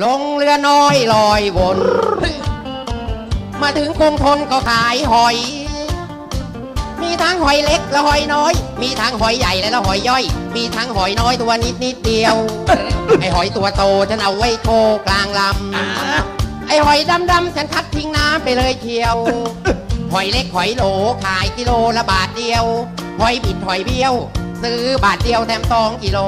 ลงเรือน้อยลอยวน มาถึงกรุงทนก็ขายหอย มีทั้งหอยเล็กและหอยน้อย มีทั้งหอยใหญ่และหอยย่อย มีทั้งหอยน้อยตัวนิดนิดเดียว ไอหอยตัวโตฉันเอาไว้โชว์กลางลำ ไอหอยดำดำฉันคัดทิ้งน้ำไปเลยเชียว หอยเล็กหอยโหลขายกิโลละบาทเดียว หอยบิดหอยเบี้ยว ซื้อบาทเดียวแถมสองกิโล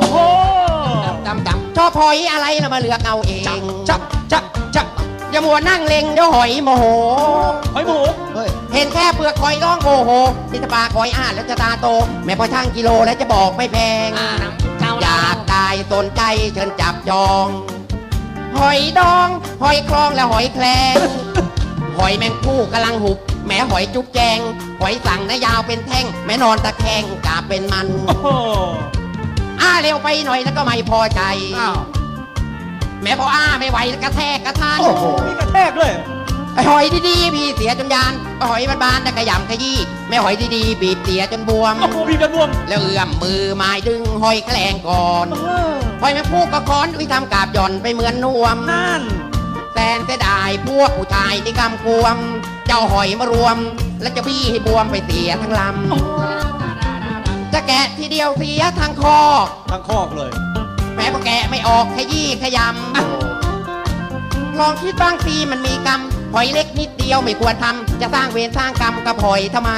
โอ้ดำดำชอบหอยอะไรเรามาเลือกเอาเองจับจับจับอย่ามัวนั่งเล็งเดี๋ยวหอยโมโห หอยหมูเห็นแค่เปลือกหอยร้องโอ้โหนิตปากหอยอ่านแล้วจะตาโต แม่พอช่างกิโลแล้วจะบอกไม่แพง อยากได้สนใจเชิญจับจอง หอยดอง หอยคลองและหอยแคลง หอยแมงผู้กำลังหุบ แม่หอยจุ๊บแจง หอยสั่งนะยาวเป็นแท่ง แม่นอนตะแคงกาบเป็นมันโอ้โหอ้าเร็วไปหน่อยแล้วก็ไม่พอใจ อ้าวแม่พออ้าไม่ไหวแล้วกระแทกกระทานโอ้โห มีกระแทกด้วย ไอหอยดีๆพี่เสียจนยานไอ้หอยบานๆแต่กระหยำขยี้แม่หอยดีๆบีบเสียจนบวม โอ้โหมีกระบวมแล้วเอื้อมมือไม้ดึงหอยแคลงก่อนหอยแมงผู้ก็ค้อนวิทำกาบหย่อนไปเหมือนนวม นั่น แสนเสียดายพวกผู้ชายที่กำกวม เจ้าหอยมารวม แล้วจะบี้ให้บวมไปเสียทั้งลำจะ แกะทีเดียวเสียทั้งคอ ทั้งคอกเลยแม้พอแกะไม่ออกขยี้ขยำลองคิดบ้างสิมันมีกรรมหอยเล็กนิดเดียวไม่ควรทำจะสร้างเวรสร้างกรรมกับหอยทำไม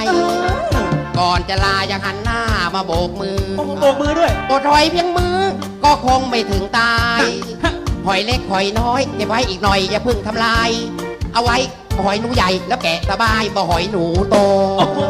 ก่อนจะลาอยากหันหน้ามาโบกมือโอ้โหโบกมือด้วยอดหอยเพียงมือ ก็คงไม่ถึงตาย หอยเล็กหอยน้อยเก็บไว้อีกหน่อยอย่าเพึ่งทำลาย เอาไว้หอยหนูใหญ่แล้วแกะสบายบ่หอยหนูโต โอ้โห